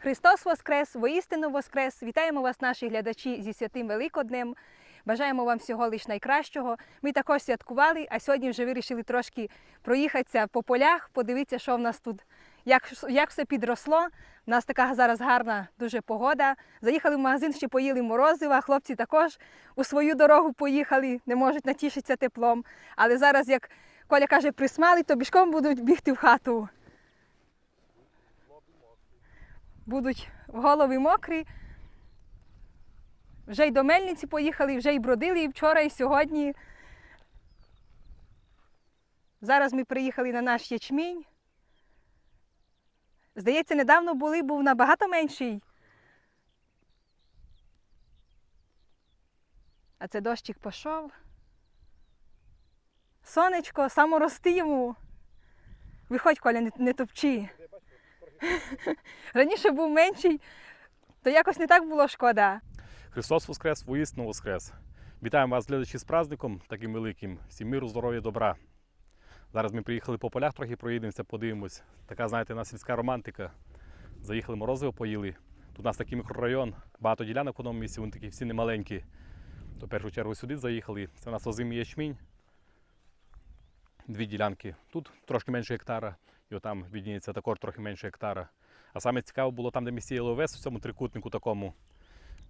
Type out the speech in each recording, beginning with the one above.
Христос Воскрес, воістину Воскрес! Вітаємо вас, наші глядачі, зі святим Великоднем. Бажаємо вам всього лиш найкращого. Ми також святкували, а сьогодні вже вирішили трошки проїхатися по полях, подивитися, що в нас тут, як, як все підросло. У нас така зараз гарна дуже погода. Заїхали в магазин, ще поїли морозива. Хлопці також у свою дорогу поїхали, не можуть натішитися теплом. Але зараз, як Коля каже, присмали, то бішком будуть бігти в хату. Будуть в голови мокрі. Вже й до мельниці поїхали, вже й бродили і вчора, і сьогодні. Зараз ми приїхали на наш ячмінь. Здається, недавно були, був набагато менший. А це дощик пішов. Сонечко, саморости йому. Виходь, Коля, не, не топчи. Раніше був менший, то якось не так було шкода. Христос Воскрес, воістину Воскрес. Вітаємо вас, глядачі, з праздником таким великим. Всім миру, здоров'я, добра. Зараз ми приїхали по полях, трохи проїдемося, подивимось. Така, знаєте, у нас сільська романтика. Заїхали морозиво, поїли. Тут у нас такий мікрорайон, багато ділянок в одному місці, вони такі всі немаленькі. То в першу чергу сюди заїхали. Це у нас озимий ячмінь. Дві ділянки. Тут трошки менше гектара, і отам відніється також трохи менше гектара. А саме цікаво було там, де ми сіяли овес у цьому трикутнику такому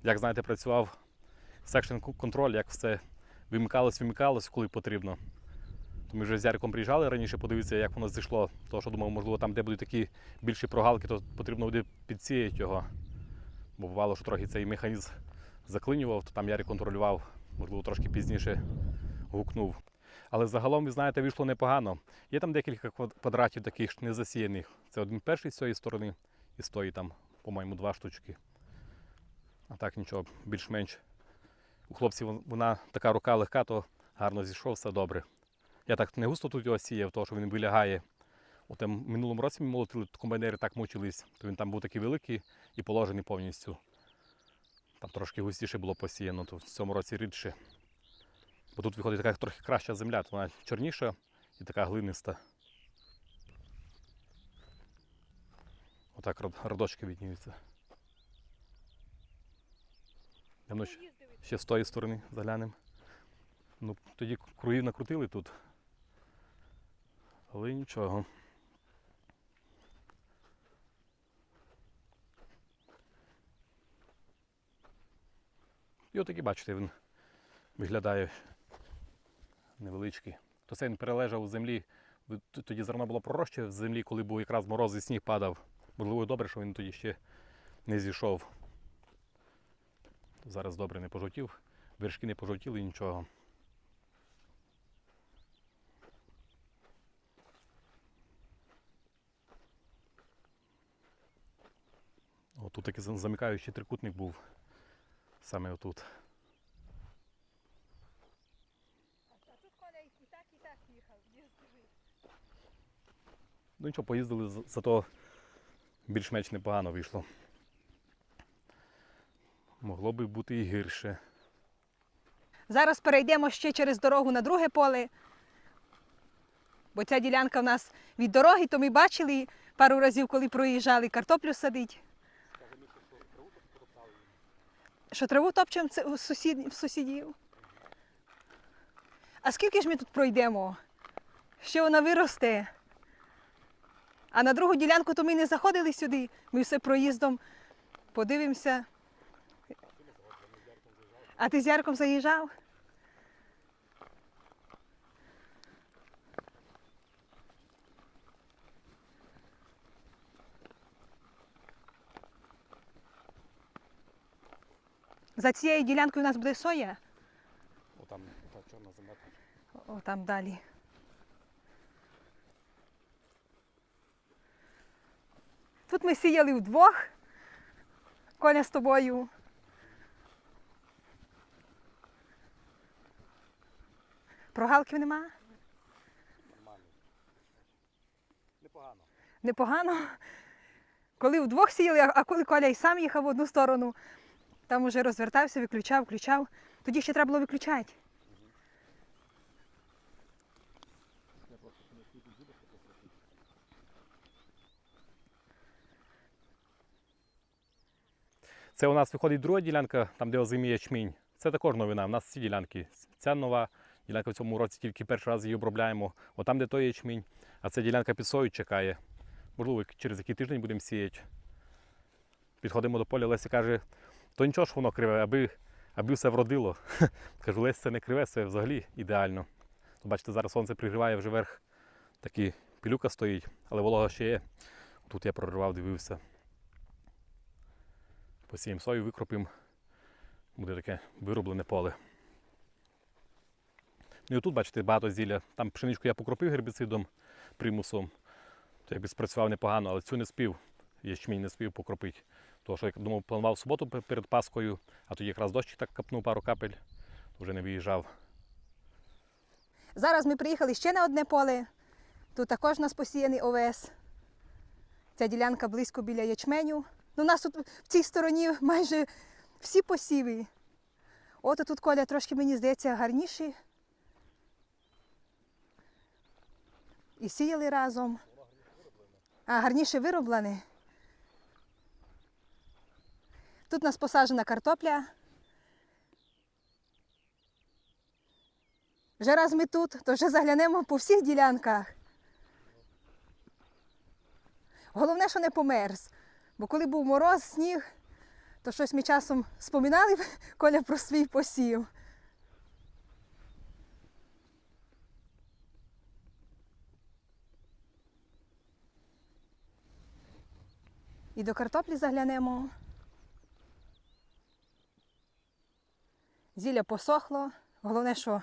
як знаєте, працював секшн контроль, як все вимикалось, вимикалось, коли потрібно. То ми вже з Яриком приїжджали раніше, подивитися, як воно зійшло. Тому що думав, можливо, там, де будуть такі більші прогалки, то потрібно буде підсіяти його. Бо бувало, що трохи цей механізм заклинював, то там Ярик контролював, можливо, трошки пізніше гукнув. Але загалом, ви знаєте, вийшло непогано. Є там декілька квадратів таких незасіяних. Це один перший з цієї сторони і стоїть там, по-моєму, два штучки. А так нічого, більш-менш. У хлопців вона така рука легка, то гарно зійшов, все добре. Я так не густо тут його сіяв, тому що він вилягає. От минулому році ми молотили, комбайнери так мучились, то він там був такий великий і положений повністю. Там трошки густіше було посіяно, то в цьому році рідше. Бо тут виходить така трохи краща земля, то вона чорніша і така глиниста. Отак родочки відніються. Давно ще, ще з тої сторони заглянемо. Ну, тоді кругів накрутили тут. Але нічого. І отакий, бачите, він виглядає невеличкий. То він перележав у землі. Тоді зерно було пророжче в землі, коли був якраз мороз і сніг падав. Можливо, добре, що він тоді ще не зійшов. Зараз добре не пожовтів, вершки не пожовтіли нічого. О, тут такий замикаючий трикутник був. Саме отут. А тут Коля і так, і так їхав, їздив. Ну нічого, поїздили, зато більш-менш непогано вийшло. Могло би бути і гірше. Зараз перейдемо ще через дорогу на друге поле. Бо ця ділянка в нас від дороги, то ми бачили пару разів, коли проїжджали, картоплю садить. Що траву топчемо у сусід, в сусідів. А скільки ж ми тут пройдемо? Ще вона виросте. А на другу ділянку то ми не заходили сюди. Ми все проїздом подивимося. А ти з Ярком заїжджав? За цією ділянкою у нас буде соя. О, там та чорна земля. О, там далі. Тут ми сіяли вдвох. Коля з тобою. Прогалків нема? Нормально. Непогано. Непогано. Коли вдвох сіяли, а- коли Коля і сам їхав в одну сторону, там уже розвертався, виключав, включав. Тоді ще треба було виключати. Це у нас виходить друга ділянка, там де озимі ячмінь. Це також новина. У нас всі ділянки. Ця нова ділянка в цьому році тільки перший раз її обробляємо. От там, де той ячмінь, а це ділянка під сою чекає. Можливо, через який тиждень будемо сіяти. Підходимо до поля, Леся каже, то нічого ж воно криве, аби, аби все вродило. Кажу, Лесь, це не криве, це взагалі ідеально. То, бачите, зараз сонце пригріває вже верх, такий пілюка стоїть, але волога ще є. Тут я проривав, дивився. Посіємо сою, викропимо. Буде таке вироблене поле. Ну і тут, бачите, багато зілля. Там пшеничку я покропив гербіцидом, примусом. То якби спрацював непогано, але цю не спів. Ячмінь не спів покропити. Тому що я думав, планував суботу перед Паскою, а тоді якраз дощ так капнув пару капель, то вже не виїжджав. Зараз ми приїхали ще на одне поле. Тут також у нас посіяний овес. Ця ділянка близько біля ячменю. Ну, у нас тут в цій стороні майже всі посіви. От тут коля трошки, мені здається, гарніші. І сіяли разом. А, гарніше вироблене. Тут у нас посаджена картопля. Вже раз ми тут, то вже заглянемо по всіх ділянках. Головне, що не померз. Бо коли був мороз, сніг, то щось ми часом споминали Коля про свій посів. І до картоплі заглянемо. Зілля посохло. Головне, що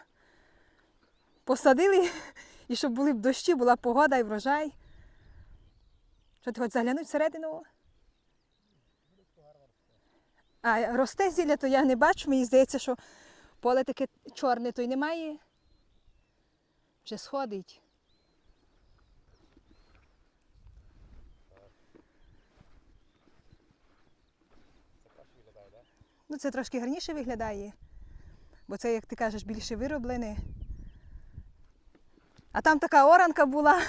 посадили, і щоб були б дощі, була погода і врожай. Що ти хоч заглянуть всередину? А росте зілля, то я не бачу. Мені здається, що поле таке чорне, то й немає. Вже сходить. Ну, це трошки гарніше виглядає, бо це, як ти кажеш, більше вироблене. А там така оранка була,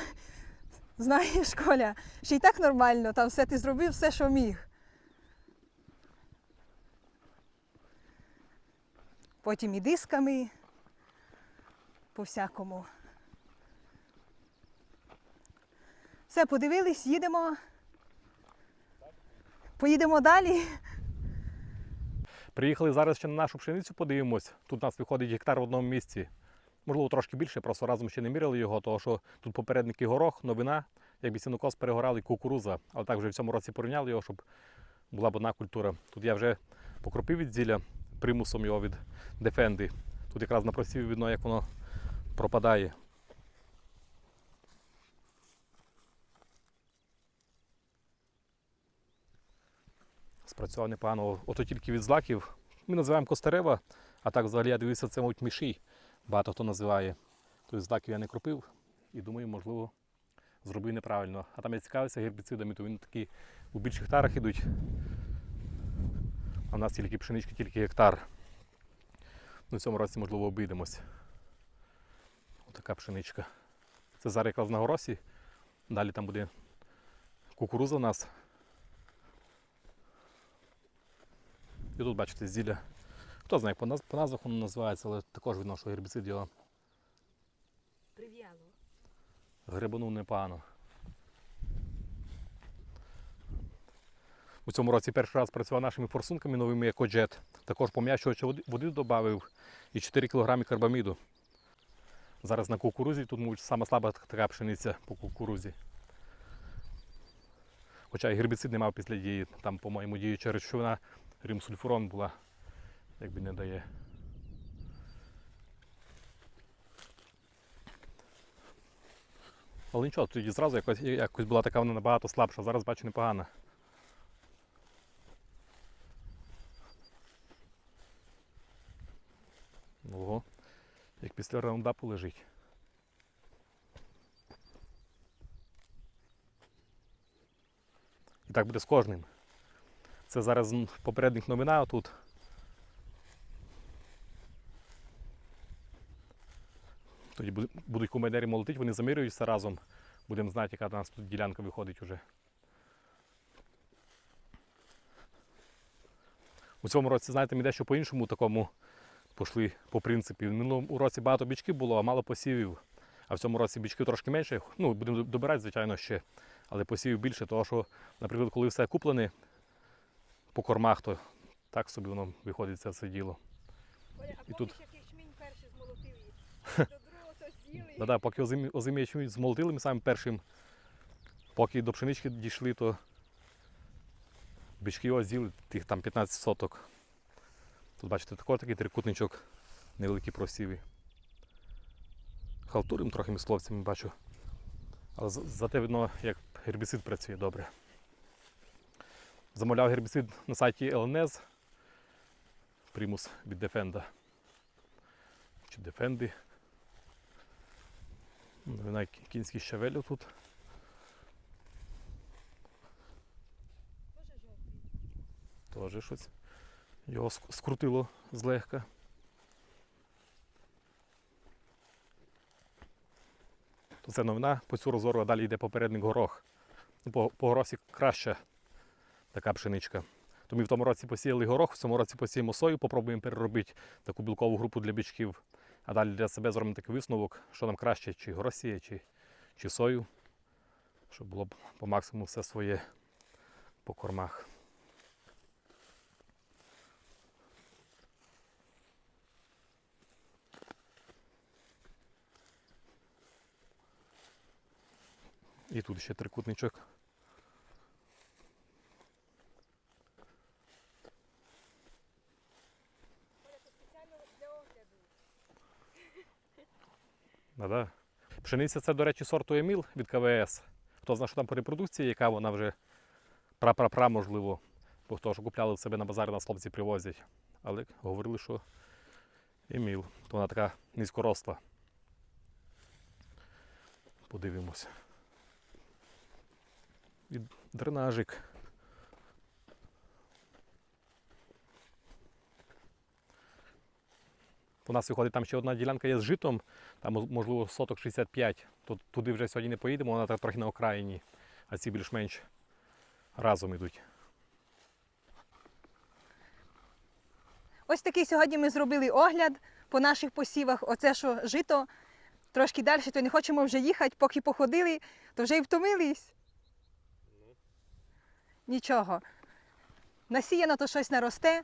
знаєш, Коля, ще й так нормально, там все ти зробив, все, що міг. Потім і дисками, по всякому. Все, подивились, їдемо. Поїдемо далі. Приїхали зараз ще на нашу пшеницю, подивимось. Тут у нас виходить гектар в одному місці. Можливо, трошки більше, просто разом ще не міряли його, тому що тут попередники горох, новина, якби сінокос перегорали, кукуруза, але так вже в цьому році порівняли його, щоб була б одна культура. Тут я вже покропив від зілля примусом його від дефенди. Тут якраз на просіві видно, як воно пропадає. Спрацював непогано. Ото тільки від злаків. Ми називаємо костерева, а так взагалі я дивився, це мабуть мішій. Багато хто називає. Тобто злаків я не кропив і думаю, можливо, зробив неправильно. А там я цікавився гербіцидами, то вони такі у більших гектарах ідуть. А в нас тільки пшенички, тільки гектар. Ну, в цьому році, можливо, обійдемось. Отака пшеничка. Це зараз якраз на горосі. Далі там буде кукуруза у нас. І тут бачите зілля. Хто знає, по, по назвах воно називається, але також видно, що гербіцид його Прив'яло. грибанув непогано. У цьому році перший раз працював нашими форсунками новими екоджет. Також пом'ячувача води, води додав і 4 кг карбаміду. Зараз на кукурузі, тут, мабуть, сама слаба така пшениця по кукурузі. Хоча і гербіцид не мав після дії, там, по-моєму, діюча речовина римсульфурон була, якби не дає. Але нічого, тоді зразу якось, якось була така вона набагато слабша, зараз бачу непогана. Ого, як після раундапу лежить. І так буде з кожним. Це зараз попередник новина отут. Тоді будуть комедері молотити, вони замірюються разом. Будемо знати, яка до нас тут ділянка виходить уже. У цьому році, знаєте, ми дещо по-іншому такому пішли по принципі. В минулому році багато бічків було, а мало посівів. А в цьому році бічків трошки менше. Ну, будемо добирати, звичайно, ще. Але посівів більше, тому що, наприклад, коли все куплене по кормах, то так собі воно виходить це все діло. І тут- який шмінь перший змолотив їх. До другого то з'їли. Да-да, поки озимі, озимі ячмінь змолотили ми самим першим, поки до пшенички дійшли, то бички ось з'їли тих там 15 соток. Тут бачите, такий такий трикутничок, невеликі просіви. Халтурим трохи ми з хлопцями бачу. Але зате видно, як гербіцид працює добре. Замовляв гербіцид на сайті LNS. Примус від Defenda. Чи Defendi. Новина кінський щавелю тут. Теж щось. Його скрутило злегка. Це новина по цю розору, а далі йде попередник горох. Ну, По, по горосі краща така пшеничка. То ми в тому році посіяли горох, в цьому році посіємо сою, попробуємо переробити таку білкову групу для бичків. А далі для себе зробимо такий висновок, що нам краще, чи горосія, чи, чи сою, щоб було по максимуму все своє по кормах. І тут ще трикутничок. Да-да. Пшениця це, до речі, сорту Еміл від КВС. Хто знає, що там по репродукції, яка вона вже пра-пра-пра, можливо. Бо хто ж купляли в себе на базарі, нас хлопці привозять. Але говорили, що Еміл. То вона така низькоросла. Подивимося. І дренажик. У нас виходить там ще одна ділянка є з житом, там можливо соток 65. Тут, туди вже сьогодні не поїдемо, вона так трохи на окраїні, а ці більш-менш разом йдуть. Ось такий сьогодні ми зробили огляд по наших посівах. Оце що жито. Трошки далі, то не хочемо вже їхати, поки походили, то вже й втомились. Нічого. Насіяно то щось наросте.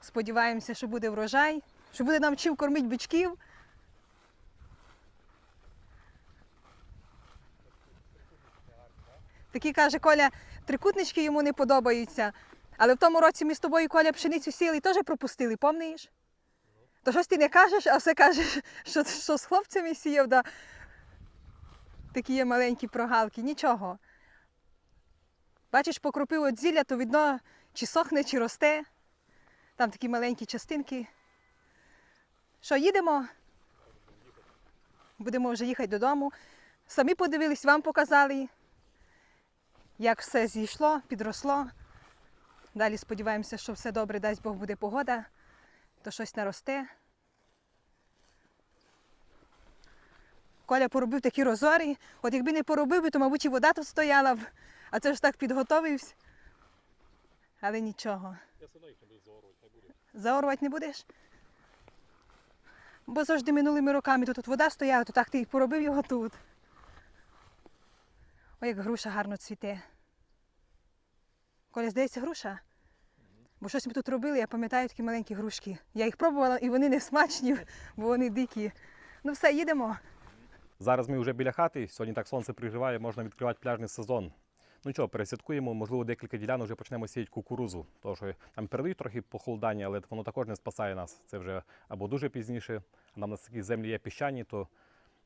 Сподіваємося, що буде врожай, що буде нам чим кормити бичків. Такі каже Коля, трикутнички йому не подобаються. Але в тому році ми з тобою, Коля, пшеницю сіяли і теж пропустили, помниш? То щось ти не кажеш, а все кажеш, що, що з хлопцями сіяв, да. такі є маленькі прогалки, нічого. Бачиш, покропив от зілля, то видно, чи сохне, чи росте. Там такі маленькі частинки. Що, їдемо? Будемо вже їхати додому. Самі подивились, вам показали, як все зійшло, підросло. Далі сподіваємося, що все добре, дасть Бог буде погода, то щось наросте. Коля поробив такі розори. От якби не поробив, то, мабуть, і вода тут стояла б. А це ж так підготовився. Але нічого. Я все одно їх не буду не буде. Заорувати не будеш? Бо завжди минулими роками тут вода стояла, то так ти і поробив його тут. Ой, як груша гарно цвіте. Коля, здається, груша? Бо щось ми тут робили, я пам'ятаю такі маленькі грушки. Я їх пробувала і вони не смачні, бо вони дикі. Ну все, їдемо. Зараз ми вже біля хати, сьогодні так сонце пригріває, можна відкривати пляжний сезон. Ну нічого, пересвяткуємо, можливо, декілька ділянок вже почнемо сіяти кукурузу. Тому що там передають трохи похолодання, але воно також не спасає нас. Це вже або дуже пізніше. Нам на такі землі є піщані, то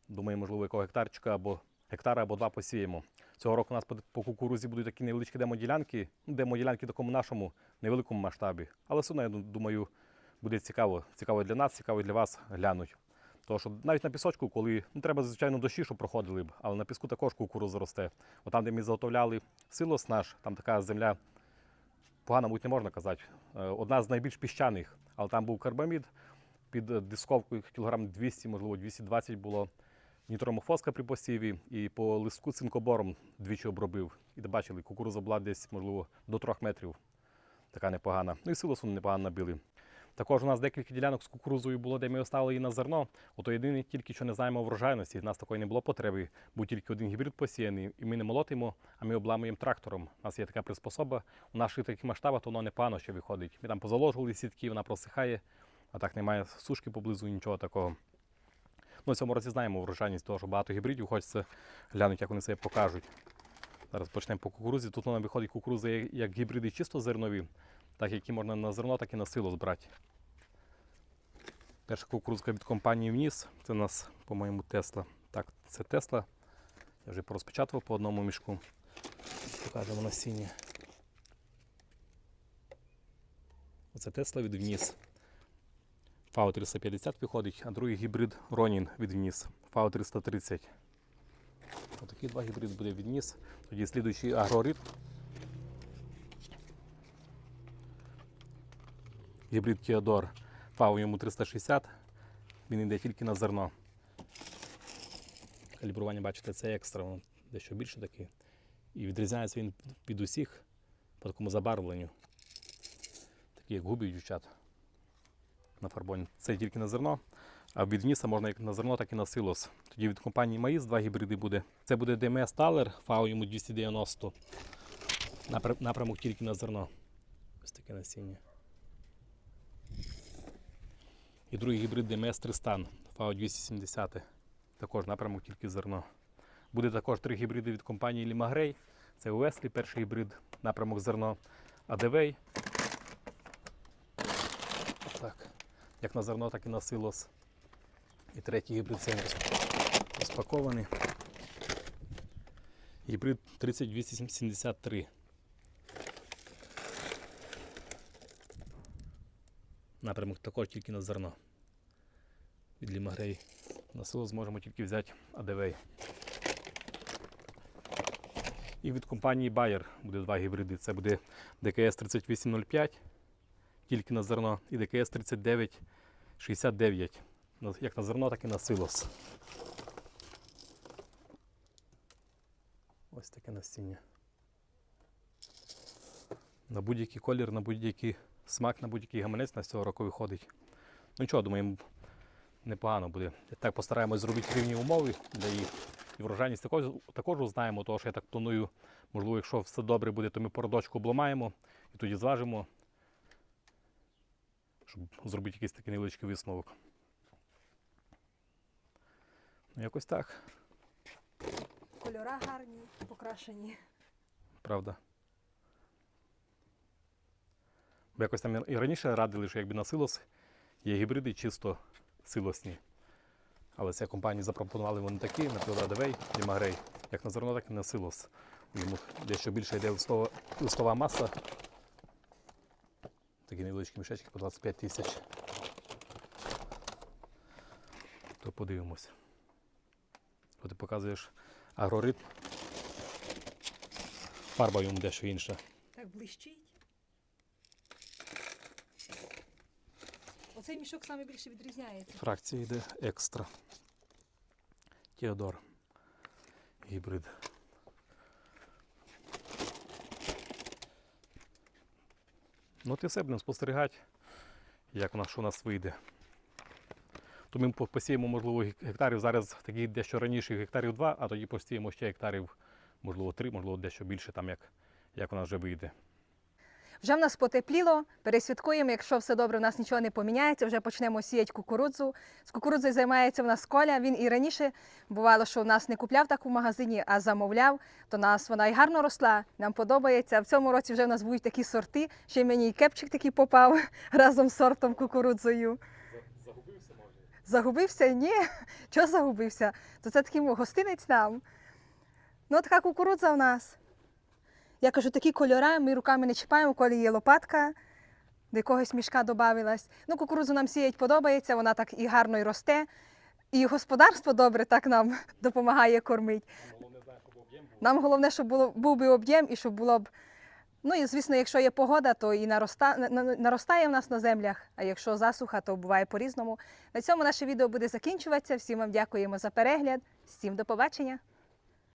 думаю, можливо, якого гектарчика або гектара або два посіємо. Цього року у нас по, по кукурузі будуть такі невеличкі демоділянки, ну, демоділянки в такому нашому невеликому масштабі. Але все одно, я думаю, буде цікаво. Цікаво для нас, цікаво для вас глянуть. Тому що навіть на пісочку, коли ну, треба, звичайно, дощі, щоб проходили б, але на піску також кукуруза росте. От там, де ми заготовляли силос наш, там така земля погана, мабуть, не можна казати. Е, Одна з найбільш піщаних, але там був карбамід під е, дисковкою кілограм 200, можливо, 220 було. Нітромофоска при посіві і по листку цинкобором двічі обробив. І бачили, кукуруза була десь, можливо, до 3 метрів. така непогана. Ну і силосу непогано набили. Також у нас декілька ділянок з кукурузою було, де ми оставили її на зерно. Ото єдине тільки, що не знаємо врожайності. У нас такої не було потреби, був тільки один гібрид посіяний, і ми не молотимо, а ми обламуємо трактором. У нас є така приспособа. У наших таких масштабах то воно непогано ще виходить. Ми там позаложували сітки, вона просихає, а так немає сушки поблизу, нічого такого. Ну, в цьому році знаємо врожайність, того, що багато гібридів, хочеться глянути, як вони себе покажуть. Зараз почнемо по кукурузі. Тут вона виходить кукуруза як гібриди чисто зернові, так які можна на зерно, так і на силу збрати. Перша кукурузка від компанії Вніс. Це у нас, по-моєму, Тесла. Так, це Тесла. Я вже порозпечатував по одному мішку. Покажемо насіння. Оце Тесла від Вніс. FAO 350 виходить, а другий гібрид Ronin від Вніс. FAO 330. Отакі два гібриди буде від Ніс. Тоді слідуючий агрорит. Гібрид Кіодор. FAO йому 360. Він йде тільки на зерно. Калібрування, бачите, це екстра, воно дещо більше такий. І відрізняється він від усіх по такому забарвленню. Такі як губи дівчат на фарбоні. Це тільки на зерно. А від Ніса можна як на зерно, так і на силос. Тоді від компанії Маїс два гібриди буде. Це буде DMS Taler, FAO йому 290. Напрямок тільки на зерно. Ось таке насіння. І другий гібрид DMS Tristan, FAO 270. Також напрямок тільки зерно. Буде також три гібриди від компанії Limagray. Це Уеслі, перший гібрид, напрямок зерно. Адевей. Так. Як на зерно, так і на силос. І третій гібрид це роз- розпакований. Гібрид 3273. Напрямок також тільки на зерно. Від Лімагрей. На село зможемо тільки взяти АДВ. І від компанії Bayer буде два гібриди. Це буде ДКС 3805, тільки на зерно, і ДКС 3969. Ну, Як на зерно, так і на силос. Ось таке насіння. На будь-який колір, на будь-який смак, на будь-який гаманець на цього року виходить. Ну нічого, думаємо, непогано буде. Так постараємось зробити рівні умови для їх. І врожайність також, також знаємо, тому що я так планую, можливо, якщо все добре буде, то ми породочку обламаємо і тоді зважимо, щоб зробити якийсь такий невеличкий висновок. Ну, якось так, Кольора гарні, покрашені. правда. Якось там і раніше радили, що якби на силос є гібриди чисто силосні. Але ця компанія запропонували вони такі, наприклад, Адевей і Магрей, як на зерно, так і на силос. Йому дещо більше йде листова, листова маса. Такі невеличкі мішечки по 25 тисяч. То подивимось. От ти показуєш агроритм. Фарба йому дещо інша. Так блищить. Оцей мішок саме більше відрізняється. Фракція йде екстра. Теодор. Гібрид. Ну, ти все будемо спостерігати, як у нас що у нас вийде. То ми посіємо, можливо, гектарів зараз таких дещо раніше гектарів 2, а тоді посіємо ще гектарів, можливо, 3, можливо, дещо більше, там як, як у нас вже вийде. Вже в нас потепліло, пересвяткуємо, якщо все добре, в нас нічого не поміняється, вже почнемо сіяти кукурудзу. З кукурудзою займається в нас Коля. Він і раніше бувало, що в нас не купляв так у магазині, а замовляв. То нас вона і гарно росла, нам подобається. В цьому році вже в нас будуть такі сорти. Ще й мені і кепчик такий попав разом з сортом кукурудзою. Загубився, може? Загубився? Ні. Чого загубився? То це такий гостинець нам. Ну, така кукурудза в нас. Я кажу, такі кольори, ми руками не чіпаємо, коли є лопатка, до якогось мішка додавилась. Ну, кукурудзу нам сіять подобається, вона так і гарно і росте. І господарство добре так нам допомагає кормити. Нам головне, щоб було, був би об'єм і щоб було б. Ну і звісно, якщо є погода, то і нароста, на- на- наростає в нас на землях. А якщо засуха, то буває по-різному. На цьому наше відео буде закінчуватися. Всім вам дякуємо за перегляд. Всім до побачення!